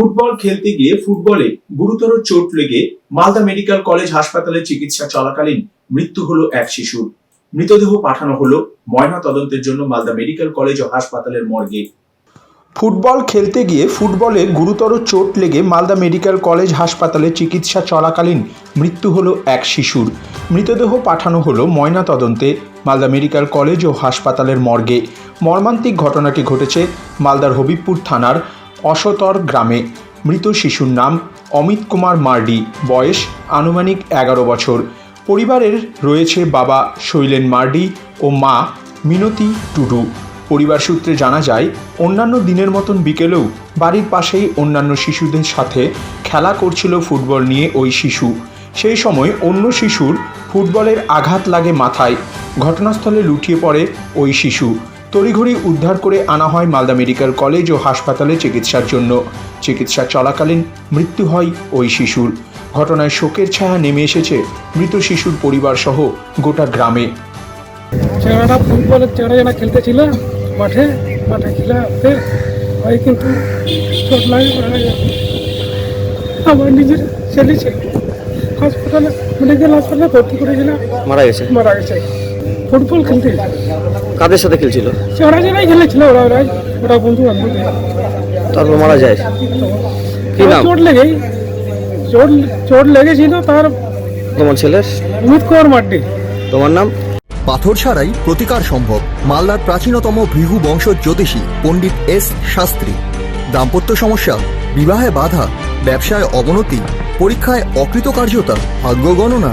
Football খেলতে গিয়ে ফুটবলে গুরুতর চোট লেগে মালদা মেডিকেল কলেজ হাসপাতালে চিকিৎসা চলাকালীন মৃত্যু হলো এক শিশুর। মৃতদেহ পাঠানো হলো ময়না তদন্তের জন্য মালদা মেডিকেল কলেজ ও হাসপাতালের মর্গে। ফুটবল খেলতে গিয়ে ফুটবলে গুরুতর চোট লেগে মালদা মেডিকেল কলেজ হাসপাতালে চিকিৎসা চলাকালীন মৃত্যু হলো এক শিশুর। মৃতদেহ পাঠানো হলো ময়না তদন্তে মালদা মেডিকেল কলেজ ও হাসপাতালের মর্গে। মর্মান্তিক ঘটনাটি ঘটেছে মালদার হবিবপুর থানার অসতর গ্রামে মৃত শিশুর নাম অমিত কুমার মার্ডি। বয়স আনুমানিক এগারো বছর। পরিবারের রয়েছে বাবা শৈলেন মার্ডি ও মা মিনতি টুডু। পরিবার সূত্রে জানা যায়, অন্যান্য দিনের মতন বিকেলেও বাড়ির পাশেই অন্যান্য শিশুদের সাথে খেলা করছিল ফুটবল নিয়ে ওই শিশু। সেই সময় অন্য শিশুর ফুটবলের আঘাত লাগে মাথায়। ঘটনাস্থলে লুটিয়ে পড়ে ওই শিশু। তড়িঘড়ি উদ্ধার করে আনা হয় মালদা মেডিকেল কলেজ ও হাসপাতালে চিকিৎসার জন্য। চিকিৎসা চলাকালীন মৃত্যু হয় ওই শিশুর। ঘটনায় শোকের ছায়া নেমে এসেছে মৃত শিশুর পরিবার সহ গোটা গ্রামে। চেহারাটা ফুটবলের চেহারা যেন খেলতেছিল মাঠে মাঠে খেলাতে হয় কিন্তু চোট লাগে মারা আমার নিজের ছেলে ছিল হাসপাতালে মেডিকেল হাসপাতালে ভর্তি করেছিলাম মারা গেছে। মারা গেছে। ফুটবল খেলতে কাদের সাথে খেলছিল? যেনাই খেলেছিল ওরা ওরাই ওরা বন্ধু বান্ধব। তারপর মারা যায়। কি নাম? চোট লেগেই চোট চোট লেগেছিল তার তোমার ছেলের? অমিত কুমার মাড্ডি। তোমার নাম? পাথর ছাড়াই প্রতিকার সম্ভব। মালদার প্রাচীনতম ভৃগু বংশ জ্যোতিষী পণ্ডিত এস শাস্ত্রী। দাম্পত্য সমস্যা বিবাহে বাধা ব্যবসায় অবনতি পরীক্ষায় অকৃতকার্যতা ভাগ্য গণনা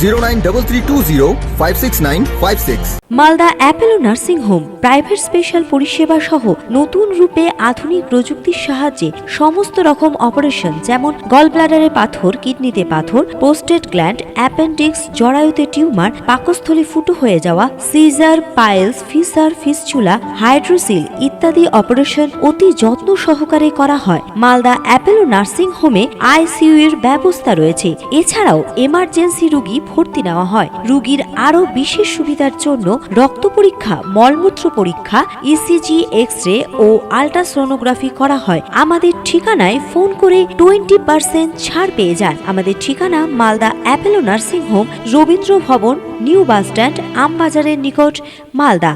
zero nine double three two zero five six nine five six Malda Apollo nursing home private special পরিষেবা সহ নতুন রূপে আধুনিক প্রযুক্তির সাহায্যে সমস্ত রকম অপারেশন যেমন গলব্লাডারে পাথর, কিডনিতে পাথর, পোস্টেড গ্ল্যান্ড, অ্যাপেন্ডিক্স, জরায়ুতে টিউমার, পাকস্থলী ফুটো হয়ে যাওয়া, caesar, piles, fissure, fistula, hydrocele ইত্যাদি অপারেশন অতি যত্ন সহকারে করা হয়। মালদা অ্যাপেলো নার্সিং হোমে আইসিইউ এর ব্যবস্থা রয়েছে। এছাড়াও এমার্জেন্সি রোগী ভর্তি নেওয়া হয়। রুগীর আরও বিশেষ সুবিধার জন্য রক্ত পরীক্ষা, মলমূত্র পরীক্ষা ইসিজি এক্স রে ও আলট্রাসোনোগ্রাফি করা হয়। আমাদের ঠিকানায় ফোন করে টোয়েন্টি পার্সেন্ট ছাড় পেয়ে যান। আমাদের ঠিকানা Malda Apollo nursing home Rabindra Bhavan, new bus stand আমবাজারের নিকট, মালদা।